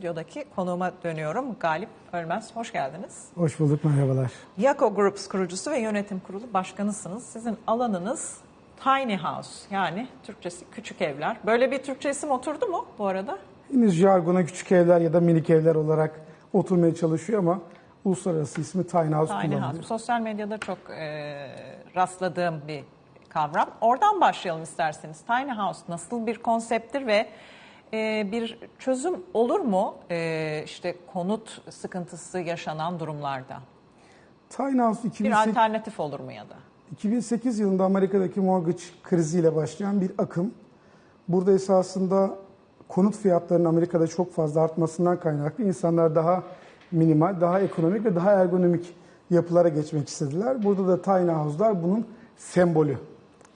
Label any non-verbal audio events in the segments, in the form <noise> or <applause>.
stüdyodaki konuğuma dönüyorum. Galip Ölmez, hoş geldiniz. Hoş bulduk, merhabalar. Yako Groups kurucusu ve yönetim kurulu başkanısınız. Sizin alanınız tiny house yani Türkçesi küçük evler. Böyle bir Türkçe isim oturdu mu bu arada? Henüz jargona küçük evler ya da minik evler olarak oturmaya çalışıyor ama uluslararası ismi Tiny House Tiny kullanılıyor. house. Sosyal medyada çok e, rastladığım bir kavram. Oradan başlayalım isterseniz. Tiny house nasıl bir konsepttir ve e, bir çözüm olur mu e, işte konut sıkıntısı yaşanan durumlarda? Tiny House Bir 2008, alternatif olur mu ya da? 2008 yılında Amerika'daki mortgage kriziyle başlayan bir akım. Burada esasında konut fiyatlarının Amerika'da çok fazla artmasından kaynaklı insanlar daha minimal, daha ekonomik ve daha ergonomik yapılara geçmek istediler. Burada da tiny house'lar bunun sembolü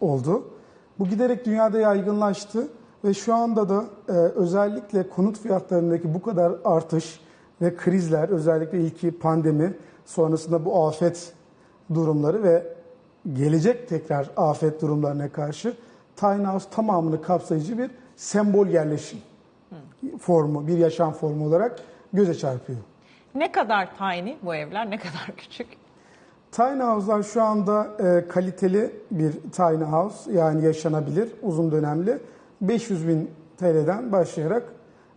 oldu. Bu giderek dünyada yaygınlaştı ve şu anda da e, özellikle konut fiyatlarındaki bu kadar artış ve krizler, özellikle ilki pandemi, sonrasında bu afet durumları ve gelecek tekrar afet durumlarına karşı tiny house tamamını kapsayıcı bir sembol yerleşim formu, bir yaşam formu olarak göze çarpıyor. Ne kadar tiny bu evler, ne kadar <laughs> küçük? Tiny house'lar şu anda e, kaliteli bir tiny house yani yaşanabilir, uzun dönemli 500 bin TL'den başlayarak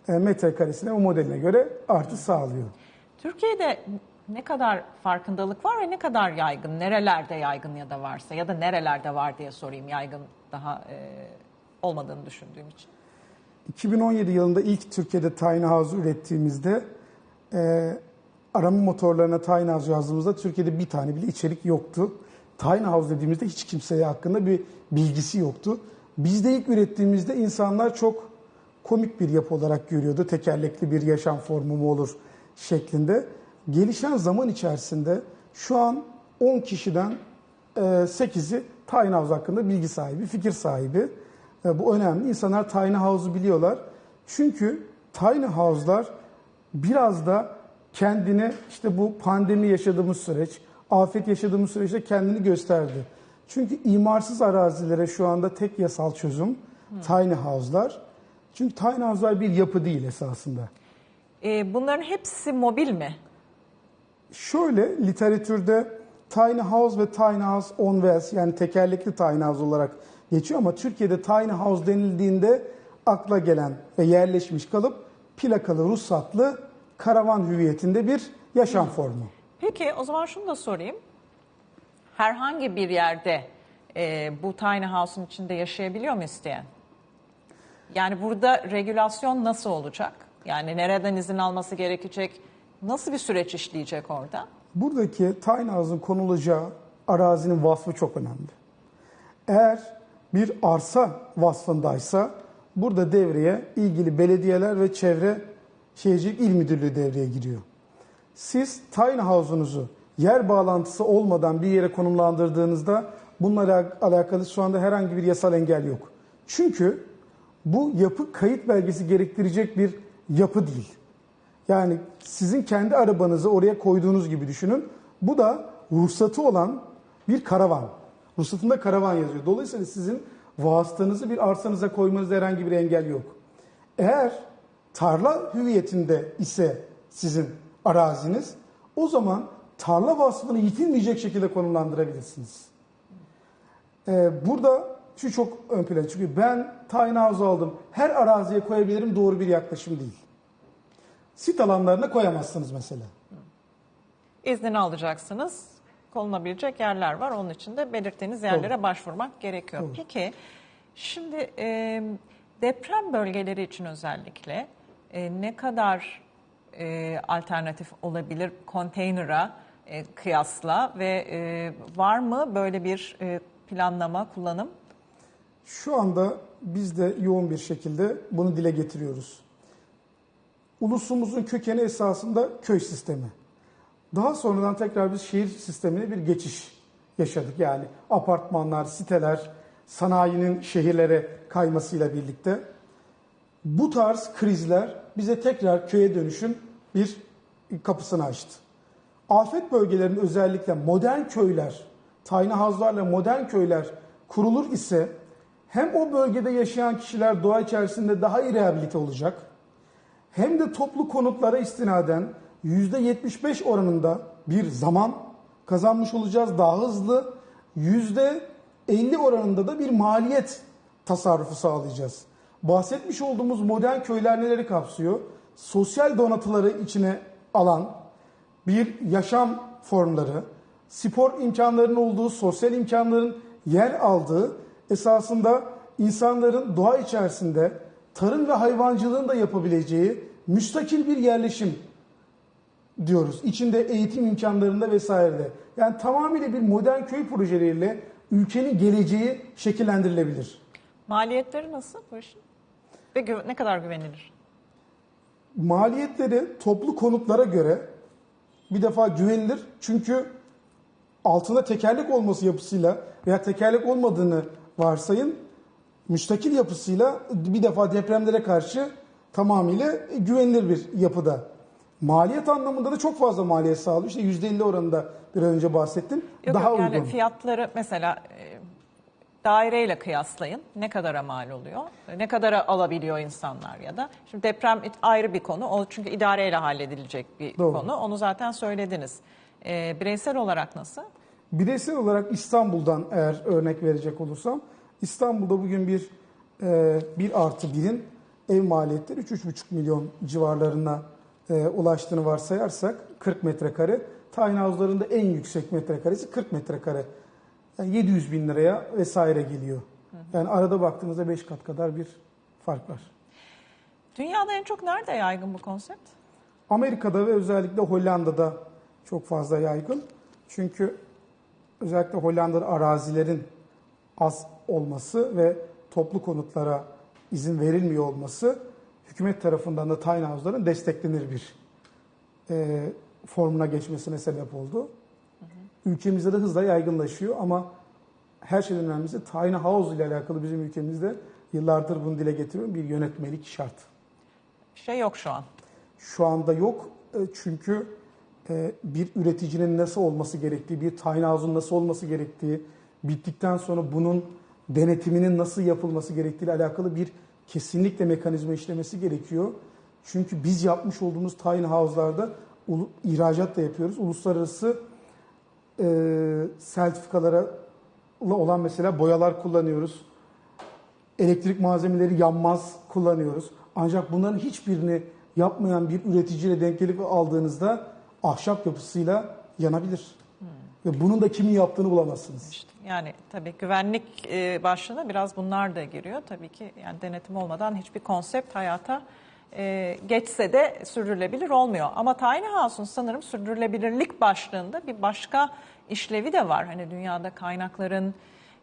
e, metrekaresine o modeline göre artış sağlıyor. Türkiye'de ne kadar farkındalık var ve ne kadar yaygın, nerelerde yaygın ya da varsa ya da nerelerde var diye sorayım yaygın daha e, olmadığını düşündüğüm için. 2017 yılında ilk Türkiye'de Tiny House ürettiğimizde e, arama motorlarına Tiny House yazdığımızda Türkiye'de bir tane bile içerik yoktu. Tiny House dediğimizde hiç kimseye hakkında bir bilgisi yoktu. Biz de ilk ürettiğimizde insanlar çok komik bir yapı olarak görüyordu. Tekerlekli bir yaşam formu mu olur şeklinde. Gelişen zaman içerisinde şu an 10 kişiden e, 8'i Tiny House hakkında bilgi sahibi, fikir sahibi. E, Bu önemli. İnsanlar Tiny House'u biliyorlar. Çünkü Tiny House'lar biraz da kendini işte bu pandemi yaşadığımız süreç, afet yaşadığımız süreçte kendini gösterdi. Çünkü imarsız arazilere şu anda tek yasal çözüm tiny house'lar. Çünkü tiny house'lar bir yapı değil esasında. E, bunların hepsi mobil mi? Şöyle literatürde tiny house ve tiny house on wheels yani tekerlekli tiny house olarak geçiyor ama Türkiye'de tiny house denildiğinde akla gelen ve yerleşmiş kalıp plakalı ruhsatlı karavan hüviyetinde bir yaşam formu. Peki o zaman şunu da sorayım. Herhangi bir yerde e, bu tiny house'un içinde yaşayabiliyor mu isteyen? Yani burada regülasyon nasıl olacak? Yani nereden izin alması gerekecek? Nasıl bir süreç işleyecek orada? Buradaki tiny house'un konulacağı arazinin vasfı çok önemli. Eğer bir arsa vasfındaysa burada devreye ilgili belediyeler ve çevre şehircilik il müdürlüğü devreye giriyor. Siz tiny house'unuzu yer bağlantısı olmadan bir yere konumlandırdığınızda bununla alakalı şu anda herhangi bir yasal engel yok. Çünkü bu yapı kayıt belgesi gerektirecek bir yapı değil. Yani sizin kendi arabanızı oraya koyduğunuz gibi düşünün. Bu da ruhsatı olan bir karavan. Ruhsatında karavan yazıyor. Dolayısıyla sizin vasıtanızı bir arsanıza koymanızda herhangi bir engel yok. Eğer tarla hüviyetinde ise sizin araziniz o zaman tarla vasfını yitilmeyecek şekilde konumlandırabilirsiniz. Ee, burada şu çok ön plana çıkıyor. Ben tiny house aldım. Her araziye koyabilirim doğru bir yaklaşım değil. Sit alanlarına koyamazsınız mesela. İznini alacaksınız. Konulabilecek yerler var. Onun için de belirttiğiniz yerlere başvurmak gerekiyor. Doğru. Peki şimdi e, deprem bölgeleri için özellikle e, ne kadar e, alternatif olabilir konteynera e, kıyasla ve e, var mı böyle bir e, planlama, kullanım? Şu anda biz de yoğun bir şekilde bunu dile getiriyoruz. Ulusumuzun kökeni esasında köy sistemi. Daha sonradan tekrar biz şehir sistemine bir geçiş yaşadık. Yani apartmanlar, siteler, sanayinin şehirlere kaymasıyla birlikte bu tarz krizler bize tekrar köye dönüşün bir kapısını açtı. Afet bölgelerinin özellikle modern köyler, tiny house'larla modern köyler kurulur ise hem o bölgede yaşayan kişiler doğa içerisinde daha iyi rehabilite olacak hem de toplu konutlara istinaden %75 oranında bir zaman kazanmış olacağız daha hızlı. %50 oranında da bir maliyet tasarrufu sağlayacağız. Bahsetmiş olduğumuz modern köyler neleri kapsıyor? Sosyal donatıları içine alan bir yaşam formları, spor imkanlarının olduğu, sosyal imkanların yer aldığı esasında insanların doğa içerisinde tarım ve hayvancılığın da yapabileceği müstakil bir yerleşim diyoruz. İçinde eğitim imkanlarında vesairede. Yani tamamıyla bir modern köy projeleriyle ülkenin geleceği şekillendirilebilir. Maliyetleri nasıl bu işin? Ve ne kadar güvenilir? Maliyetleri toplu konutlara göre bir defa güvenilir. Çünkü altında tekerlek olması yapısıyla veya tekerlek olmadığını varsayın. Müstakil yapısıyla bir defa depremlere karşı tamamıyla güvenilir bir yapıda. Maliyet anlamında da çok fazla maliyet sağlıyor. İşte %50 oranında bir önce bahsettim. Yok, Daha yok, yani uygun. fiyatları mesela e, daireyle kıyaslayın. Ne kadara mal oluyor? Ne kadara alabiliyor insanlar ya da? Şimdi deprem ayrı bir konu. O çünkü idareyle halledilecek bir Doğru. konu. Onu zaten söylediniz. E, bireysel olarak nasıl? Bireysel olarak İstanbul'dan eğer örnek verecek olursam, İstanbul'da bugün bir e, bir artı birin ev maliyetleri 3-3,5 milyon civarlarına e, ulaştığını varsayarsak 40 metrekare, tiny house'ların da en yüksek metrekaresi 40 metrekare. Yani 700 bin liraya vesaire geliyor. Yani arada baktığınızda 5 kat kadar bir fark var. Dünyada en çok nerede yaygın bu konsept? Amerika'da ve özellikle Hollanda'da çok fazla yaygın. Çünkü özellikle Hollanda'da arazilerin az olması ve toplu konutlara izin verilmiyor olması hükümet tarafından da tiny house'ların desteklenir bir e, formuna geçmesine sebep oldu. Ülkemizde de hızla yaygınlaşıyor ama her şeyden önemlisi tiny house ile alakalı bizim ülkemizde yıllardır bunu dile getiriyorum bir yönetmelik şart. Şey yok şu an. Şu anda yok E, çünkü e, bir üreticinin nasıl olması gerektiği, bir tiny house'un nasıl olması gerektiği, bittikten sonra bunun denetiminin nasıl yapılması gerektiği ile alakalı bir kesinlikle mekanizma işlemesi gerekiyor. Çünkü biz yapmış olduğumuz house'larda ulu- ihracat da yapıyoruz. Uluslararası e, sertifikalara olan mesela boyalar kullanıyoruz. Elektrik malzemeleri yanmaz kullanıyoruz. Ancak bunların hiçbirini yapmayan bir üreticiyle denk gelip aldığınızda ahşap yapısıyla yanabilir. Ve bunun da kimin yaptığını bulamazsınız. İşte yani tabii güvenlik e, başlığına biraz bunlar da giriyor. Tabii ki yani denetim olmadan hiçbir konsept hayata e, geçse de sürdürülebilir olmuyor. Ama Tiny House'un sanırım sürdürülebilirlik başlığında bir başka işlevi de var. Hani dünyada kaynakların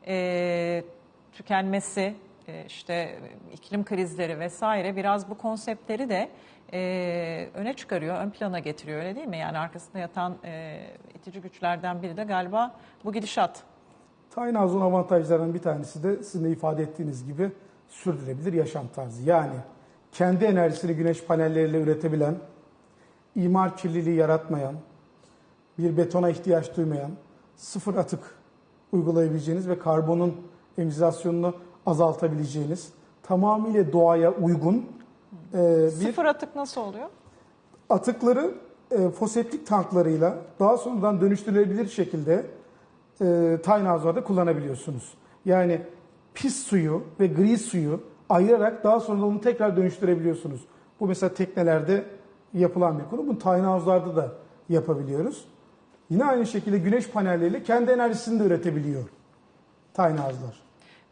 e, tükenmesi, e, işte iklim krizleri vesaire biraz bu konseptleri de e, öne çıkarıyor, ön plana getiriyor öyle değil mi? Yani arkasında yatan e, itici güçlerden biri de galiba bu gidişat. Tiny House'un avantajlarından bir tanesi de sizin de ifade ettiğiniz gibi sürdürülebilir yaşam tarzı. Yani kendi enerjisini güneş panelleriyle üretebilen, imar kirliliği yaratmayan, bir betona ihtiyaç duymayan, sıfır atık uygulayabileceğiniz ve karbonun emizasyonunu azaltabileceğiniz, tamamıyla doğaya uygun e, bir Sıfır atık nasıl oluyor? atıkları e, foseptik tanklarıyla daha sonradan dönüştürülebilir şekilde e, tiny house'larda kullanabiliyorsunuz. Yani pis suyu ve gri suyu ayırarak daha sonra onu tekrar dönüştürebiliyorsunuz. Bu mesela teknelerde yapılan bir konu. Bunu tiny house'larda da yapabiliyoruz. Yine aynı şekilde güneş panelleriyle kendi enerjisini de üretebiliyor tiny house'lar.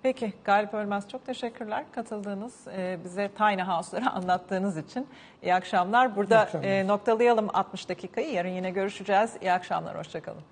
Peki Galip Ölmez çok teşekkürler katıldığınız, e, bize Tiny House'ları <laughs> anlattığınız için. İyi akşamlar. Burada İyi akşamlar. e, noktalayalım 60 dakikayı. Yarın yine görüşeceğiz. İyi akşamlar, hoşçakalın.